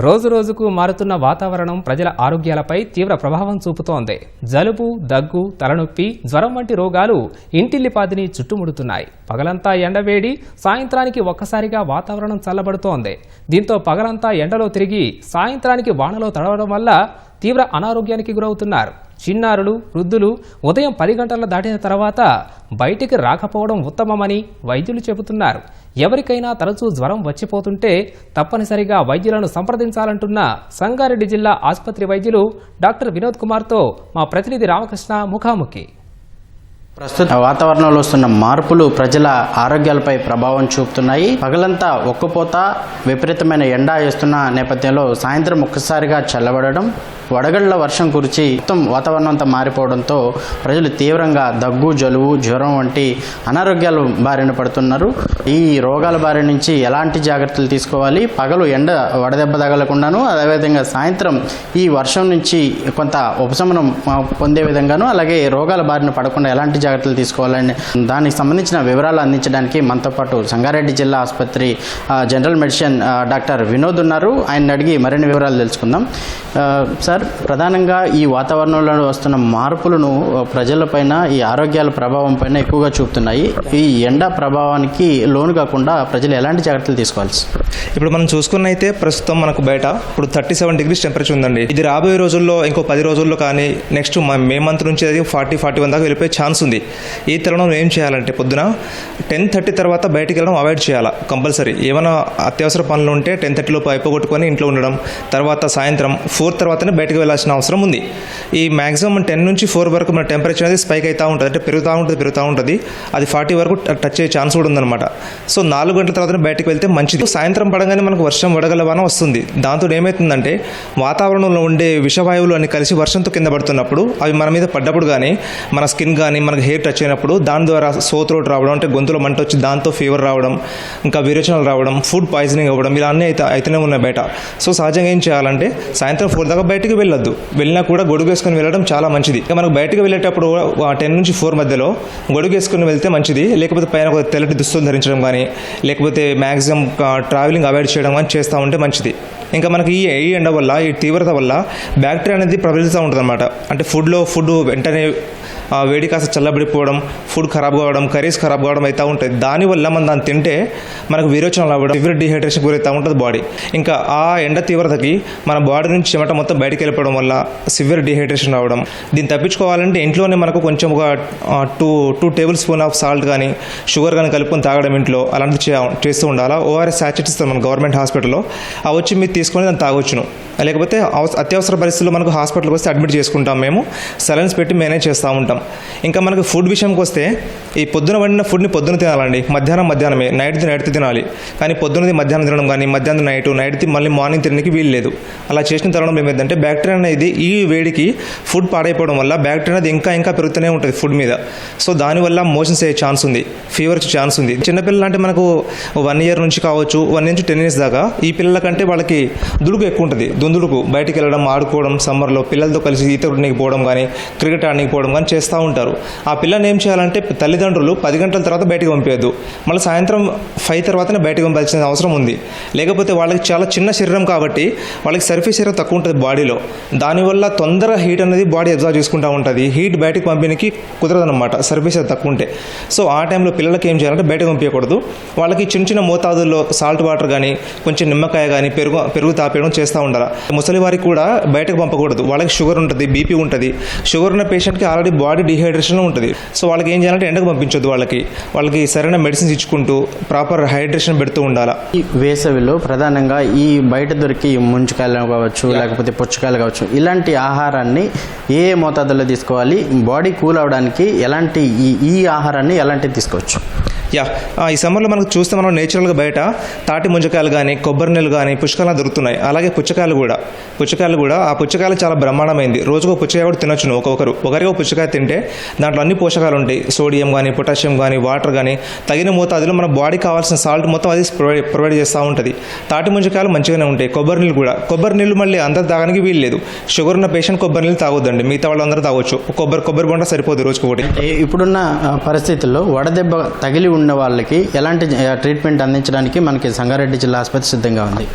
రోజు రోజుకు మారుతున్న వాతావరణం ప్రజల ఆరోగ్యాలపై తీవ్ర ప్రభావం చూపుతోంది. జలుబు దగ్గు తలనొప్పి జ్వరం వంటి రోగాలు ఇంటిల్లిపాదిని చుట్టుముడుతున్నాయి. పగలంతా ఎండవేడి సాయంత్రానికి ఒక్కసారిగా వాతావరణం చల్లబడుతోంది. దీంతో పగలంతా ఎండలో తిరిగి సాయంత్రానికి వానలో తడవడం వల్ల తీవ్ర అనారోగ్యానికి గురవుతున్నారు. చిన్నారులు వృద్ధులు ఉదయం పది గంటల దాటిన తర్వాత బయటికి రాకపోవడం ఉత్తమమని వైద్యులు చెబుతున్నారు. ఎవరికైనా తరచూ జ్వరం వచ్చిపోతుంటే తప్పనిసరిగా వైద్యులను సంప్రదించాలంటున్న సంగారెడ్డి జిల్లా ఆసుపత్రి వైద్యులు డాక్టర్ వినోద్ కుమార్తో మా ప్రతినిధి రామకృష్ణ ముఖాముఖి. ప్రస్తుత వాతావరణంలో వస్తున్న మార్పులు ప్రజల ఆరోగ్యాలపై ప్రభావం చూపుతున్నాయి. పగలంతా ఒక్కపోత విపరీతమైన ఎండ వేస్తున్న నేపథ్యంలో సాయంత్రం ఒక్కసారిగా చల్లబడడం వడగళ్ళ వర్షం కురిచి మొత్తం వాతావరణం అంతా మారిపోవడంతో ప్రజలు తీవ్రంగా దగ్గు జలుబు జ్వరం వంటి అనారోగ్యాలు బారిన పడుతున్నారు. ఈ రోగాల బారి నుంచి ఎలాంటి జాగ్రత్తలు తీసుకోవాలి? పగలు ఎండ వడదెబ్బ తగలకుండాను అదేవిధంగా సాయంత్రం ఈ వర్షం నుంచి కొంత ఉపశమనం పొందే విధంగాను అలాగే రోగాల బారిన పడకుండా ఎలాంటి జాగ్రత్తలు తీసుకోవాలని దానికి సంబంధించిన వివరాలు అందించడానికి మనతో పాటు సంగారెడ్డి జిల్లా ఆసుపత్రి జనరల్ మెడిసిన్ డాక్టర్ వినోద్ ఉన్నారు. ఆయన అడిగి మరిన్ని వివరాలు తెలుసుకుందాం. Sir sir. ప్రధానంగా ఈ వాతావరణంలో వస్తున్న మార్పులను ప్రజలపైన ఈ ఆరోగ్యాల ప్రభావం పైన ఎక్కువగా చూపుతున్నాయి. ఈ ఎండ ప్రభావానికి లోను కాకుండా ప్రజలు ఎలాంటి జాగ్రత్తలు తీసుకోవాలి ఇప్పుడు మనం చూసుకున్నైతే ప్రస్తుతం మనకు బయట ఇప్పుడు థర్టీ సెవెన్ డిగ్రీస్ టెంపరేచర్ ఉందండి. ఇది రాబోయే రోజుల్లో ఇంకో పది రోజుల్లో కానీ నెక్స్ట్ మే మంత్ నుంచి అది ఫార్టీ ఫార్టీ వన్ దాకా వెళ్ళిపోయే ఛాన్స్ ఉంది. ఈ తరుణంలో ఏం చేయాలంటే పొద్దున టెన్ థర్టీ తర్వాత బయటికి వెళ్ళడం అవాయిడ్ చేయాలా? కంపల్సరీ. ఏమైనా అత్యవసర పనులు ఉంటే టెన్ థర్టీలోపు అయిపోగొట్టుకొని ఇంట్లో ఉండడం తర్వాత సాయంత్రం ఫోర్ తర్వాతనే బయటకు వెళ్ళాల్సిన అవసరం ఉంది. ఈ మాక్సిమం టెన్ నుంచి ఫోర్ వరకు మన టెంపరేచర్ అనేది స్పైక్ అవుతూ ఉంటుంది. అంటే పెరుగుతూ ఉంటుంది పెరుగుతూ ఉంటుంది. అది ఫార్టీ వరకు టచ్ అయ్యే ఛాన్స్ కూడా ఉందన్నమాట. సో నాలుగు గంటల తర్వాత బయటకు వెళ్తే మంచిది. సాయంత్రం పడగానే మనకు వర్షం వడగలవాన వస్తుంది. దాంతో ఏమవుతుందంటే వాతావరణంలో ఉండే విషవాయువులు అన్ని కలిసి వర్షంతో కింద పడుతున్నప్పుడు అవి మన మీద పడ్డప్పుడు కానీ మన స్కిన్ కానీ మనకు హెయిర్ టచ్ అయినప్పుడు దాని ద్వారా సోత్రోట్ రావడం అంటే గొంతులో మంట వచ్చి దాంతో ఫీవర్ రావడం ఇంకా విరేచనలు రావడం ఫుడ్ పాయిజనింగ్ అవ్వడం ఇలా అన్నీ అయితే అయితేనే ఉన్నాయి బయట. సో సహజంగా ఏం చేయాలంటే సాయంత్రం ఫోర్ దాకా బయటకు వెళ్ళొద్దు. వెళ్ళినా కూడా గొడుగు వేసుకొని వెళ్ళడం చాలా మంచిది. మనకు బయటకు వెళ్ళేటప్పుడు టెన్ నుంచి ఫోర్ మధ్యలో గొడుగు వేసుకొని వెళ్తే మంచిది. లేకపోతే పైన ఒక తెల్లటి దుస్తులు ధరించడం కానీ లేకపోతే మ్యాక్సిమం ట్రావెలింగ్ అవాయిడ్ చేయడం కానీ చేస్తూ ఉంటే మంచిది. ఇంకా మనకి ఈ ఈ ఎండ వల్ల ఈ తీవ్రత వల్ల బ్యాక్టీరియా అనేది ప్రబలిస్తూ ఉంటుంది అనమాట అంటే ఫుడ్లో ఫుడ్ వెంటనే వేడి కాస్త చల్లబడిపోవడం ఫుడ్ ఖరాబ్ కావడం కర్రీస్ ఖరాబ్ కావడం అవుతూ ఉంటుంది. దానివల్ల మనం దాన్ని తింటే మనకు విరోచనలు అవ్వడం ఫీవర్ డిహైడ్రేషన్ గురవుతూ ఉంటుంది బాడీ. ఇంకా ఆ ఎండ తీవ్రతకి మన బాడీ నుంచి చెమట మొత్తం బయటికి వెళ్ళిపోవడం వల్ల సివియర్ డిహైడ్రేషన్ రావడం దీన్ని తప్పించుకోవాలంటే ఇంట్లోనే మనకు కొంచెం ఒక two two tablespoon of salt కానీ షుగర్ కానీ కలుపుకొని తాగడం ఇంట్లో అలాంటివి చేస్తూ ఉండాలా? ఓఆర్ఎస్ సాచెట్స్ ఇస్తారు మన గవర్నమెంట్ హాస్పిటల్లో. అవి వచ్చి మీరు తీసుకొని దాన్ని తాగొచ్చును. లేకపోతే అవస- అత్యవసర పరిస్థితుల్లో మనకు హాస్పిటల్కి వస్తే అడ్మిట్ చేసుకుంటాం మేము. సలైన్స్ పెట్టి మేనేజ్ చేస్తూ ఉంటాం. ఇంకా మనకు ఫుడ్ విషయంకి వస్తే ఈ పొద్దున వండిన ఫుడ్ని పొద్దున తినాలండి. మధ్యాహ్నం మధ్యాహ్నమే. నైట్ది నైట్ తినాలి. కానీ పొద్దునది మధ్యాహ్నం తినడం కానీ మధ్యాహ్నం నైట్ నైట్ది మళ్ళీ మార్నింగ్ తినడానికి వీలు లేదు. అలా చేసిన తరుణం ఏమైందంటే బ్యాక్టీరియా అనేది ఈ వేడికి ఫుడ్ పాడైపోవడం వల్ల బ్యాక్టీరియా అనేది ఇంకా ఇంకా పెరుగుతూనే ఉంటుంది ఫుడ్ మీద. సో దానివల్ల మోషన్స్ అయ్యే ఛాన్స్ ఉంది. ఫీవర్ వచ్చే ఛాన్స్ ఉంది. చిన్నపిల్లలు అంటే మనకు వన్ ఇయర్ నుంచి కావచ్చు వన్ నుంచి టెన్ ఇయర్స్ దాకా ఈ పిల్లల కంటే వాళ్ళకి దుడుకు ఎక్కువ ఉంటుంది. దుందుడుకు. బయటికి వెళ్ళడం ఆడుకోవడం సమ్మర్లో పిల్లలతో కలిసి ఈత కొట్టడానికి పోవడం కానీ క్రికెట్ ఆడడానికి పోవడం కానీ చేస్తూ ఉంటారు. ఆ పిల్లని ఏం చేయాలంటే తల్లిదండ్రులు పది గంటల తర్వాత బయటకు పంపేయద్దు. మళ్ళీ సాయంత్రం ఫైవ్ తర్వాతనే బయటకు పంపాల్సిన అవసరం ఉంది. లేకపోతే వాళ్ళకి చాలా చిన్న శరీరం కాబట్టి వాళ్ళకి సర్ఫేస్ ఏరియా తక్కువ ఉంటుంది బాడీలో. దానివల్ల తొందర హీట్ అనేది బాడీ అబ్జర్వ్ చేసుకుంటూ ఉంటుంది. హీట్ బయటకు పంపిణీకి కుదరదన్నమాట. సర్ఫేస్ ఏరియా తక్కువ ఉంటే. సో ఆ టైంలో పిల్లలకి ఏం చేయాలంటే బయటకు పంపించకూడదు వాళ్ళకి చిన్న చిన్న మోతాదుల్లో సాల్ట్ వాటర్ కానీ కొంచెం నిమ్మకాయ కానీ పెరుగు పెరుగు తాపేయడం చేస్తూ ఉండాలి. ముసలి వారికి కూడా బయటకు పంపకూడదు. వాళ్ళకి షుగర్ ఉంటుంది బీపీ ఉంటుంది. షుగర్ ఉన్న పేషెంట్కి ఆల్రెడీ బాడీ డిహైడ్రేషన్ ఉంటుంది. సో వాళ్ళకి ఏం చేయాలంటే ఎండకు పంపించొద్దు వాళ్ళకి. వాళ్ళకి సరైన మెడిసిన్స్ ఇచ్చుకుంటూ ప్రాపర్ హైడ్రేషన్ పెడుతూ ఉండాలి. ఈ వేసవిలో ప్రధానంగా ఈ బయట దొరికి ముంచుకాయలు కావచ్చు లేకపోతే పుచ్చకాయలు కావచ్చు ఇలాంటి ఆహారాన్ని ఏ ఏ మోతాదులో తీసుకోవాలి? బాడీ కూల్ అవడానికి ఎలాంటి ఈ ఈ ఆహారాన్ని ఎలాంటివి తీసుకోవచ్చు? యా ఆ, ఈ సమ్మర్లో మనకు చూస్తే మనం నేచురల్గా బయట తాటి ముంజకాయలు కానీ కొబ్బరి నీళ్ళు కానీ పుచ్చకాయలు దొరుకుతున్నాయి. అలాగే పుచ్చకాయలు కూడా. పుచ్చకాయలు కూడా ఆ పుచ్చకాయలు చాలా బ్రహ్మాండమైంది. రోజుకో పుచ్చకాయ కూడా తినొచ్చును ఒక్కొక్కరు. ఒకరికి పుచ్చకాయ తింటే దాంట్లో అన్ని పోషకాలు ఉంటాయి. సోడియం కానీ పొటాషియం కానీ వాటర్ కానీ తగిన మోతాదులో మన బాడీకి కావాల్సిన సాల్ట్ మొత్తం అది ప్రొవైడ్ ప్రొవైడ్ చేస్తూ ఉంటుంది. తాటి ముంజకాయలు మంచిగానే ఉంటాయి. కొబ్బరి నీళ్ళు కూడా. కొబ్బరి నీళ్ళు మళ్ళీ అందరు తాగడానికి వీలు లేదు. షుగర్ ఉన్న పేషెంట్ కొబ్బరి నీళ్ళు తాగొద్దండి. మిగతా వాళ్ళందరూ తాగొచ్చు. కొబ్బరి కొబ్బరి బొండ సరిపోదు రోజుకు ఒకటి ఇప్పుడున్న పరిస్థితుల్లో వడదెబ్బ తగిలి ఉన్న వాళ్ళకి ఎలాంటి ట్రీట్మెంట్ అందించడానికి మనకి సంగారెడ్డి జిల్లా ఆసుపత్రి సిద్ధంగా ఉంది.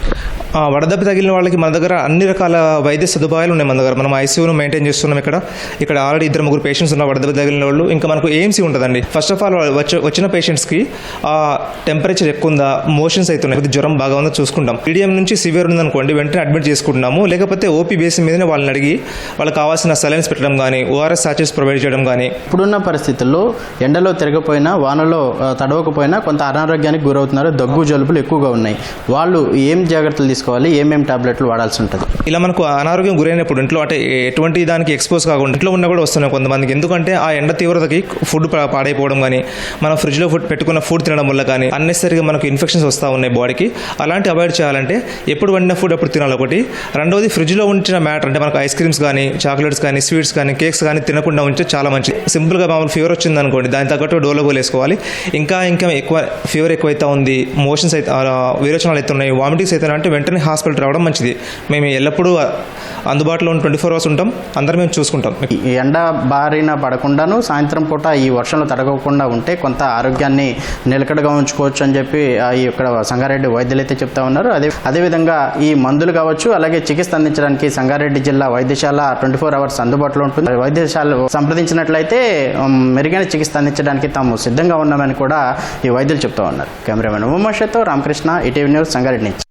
ఆ, వడదెబ్బ తగిలిన వాళ్ళకి మన దగ్గర అన్ని రకాల వైద్య సదుపాయాలు ఉన్నాయి మన దగ్గర. మనం ఐసీయూను మెయింటైన్ చేస్తున్నాం ఇక్కడ. ఇక్కడ ఆల్రెడీ ఇద్దరు ముగ్గురు పేషెంట్స్ ఉన్న వడదెబ్బ తగిలిన వాళ్ళు. ఇంకా మనకు ఏఎంసీ ఉంటుందండి. ఫస్ట్ ఆఫ్ ఆల్ వచ్చి వచ్చిన పేషెంట్స్కి ఆ టెంపరేచర్ ఎక్కువ ఉందా మోషన్స్ అవుతున్నాయి జ్వరం బాగా ఉందో? చూసుకుంటాం. మీడియం నుంచి సివియర్ ఉందనుకోండి వెంటనే అడ్మిట్ చేసుకుంటున్నాము. లేకపోతే ఓపీ బేస్ మీదనే వాళ్ళని అడిగి వాళ్ళకి కావాల్సిన సలైన్స్ పెట్టడం కానీ ఓఆర్ఎస్ సాచెస్ ప్రొవైడ్ చేయడం కానీ ఇప్పుడున్న పరిస్థితుల్లో ఎండలో తిరగపోయినా వానలో తడవకపోయినా కొంత అనారోగ్యానికి గురవుతున్నారు దగ్గు జలుబులు ఎక్కువగా ఉన్నాయి. వాళ్ళు ఏం జాగ్రత్తలు తీసుకోవాలి ఏమేమి టాబ్లెట్లు వాడాల్సి ఉంటుంది? ఇలా మనకు అనారోగ్యం గురైనప్పుడు ఇంట్లో అంటే ఎటువంటి దానికి ఎక్స్పోజ్ కాకుండా ఇంట్లో ఉన్న కూడా వస్తున్నాయి కొంతమందికి. ఎందుకంటే ఆ ఎండ తీవ్రతకి ఫుడ్ పాడైపోవడం కానీ మనం ఫ్రిడ్జ్లో ఫుడ్ పెట్టుకున్న ఫుడ్ తినడం వల్ల కానీ అన్నెసరిగా మనకు ఇన్ఫెక్షన్స్ వస్తూ ఉన్నాయి బాడీకి అలాంటి అవాయిడ్ చేయాలంటే ఎప్పుడు వండిన ఫుడ్ అప్పుడు తినాలి ఒకటి. రెండవది ఫ్రిడ్జ్లో ఉంచిన మ్యాటర్ అంటే మనకు ఐస్ క్రీమ్స్ కానీ చాక్లెట్స్ కానీ స్వీట్స్ కానీ కేక్స్ కానీ తినకుండా ఉంటే చాలా మంచిది. సింపుల్గా మామూలు ఫీవర్ వచ్చింది అనుకోండి దాని తగ్గట్టు డోలో వేసుకోవాలి ఇంకా ఇంకా ఇంకా ఎక్కువ ఫీవర్ ఎక్కువైతే ఉంది. మోషన్స్ అయితే విరోచనాలు విరోచనాలు అవుతున్నాయి వామిటింగ్స్ అయితే అంటే వెంటనే హాస్పిటల్ రావడం మంచిది. మేము ఎల్లప్పుడూ అందుబాటులో ట్వంటీ ఫోర్ అవర్స్ ఉంటాం. అందరం మేము చూసుకుంటాం. ఈ ఎండ బారిన పడకుండాను సాయంత్రం పూట ఈ వర్షంలో తడగకుండా ఉంటే కొంత ఆరోగ్యాన్ని నిలకడగా ఉంచుకోవచ్చు అని చెప్పి ఈ ఇక్కడ సంగారెడ్డి వైద్యులు అయితే చెప్తా ఉన్నారు. అదే అదేవిధంగా ఈ మందులు కావచ్చు అలాగే చికిత్స అందించడానికి సంగారెడ్డి జిల్లా వైద్యశాల ట్వంటీ ఫోర్ అవర్స్ అందుబాటులో ఉంటుంది. వైద్యశాల సంప్రదించినట్లయితే మెరుగైన చికిత్స అందించడానికి తాము సిద్ధంగా ఉన్నామని కూడా ఈ వైద్యులు చెప్తా ఉన్నారు. కెమెరామెన్ ఉమాషతో రామకృష్ణ ఈటీవీ న్యూస్ సంగారెడ్డి నుంచి.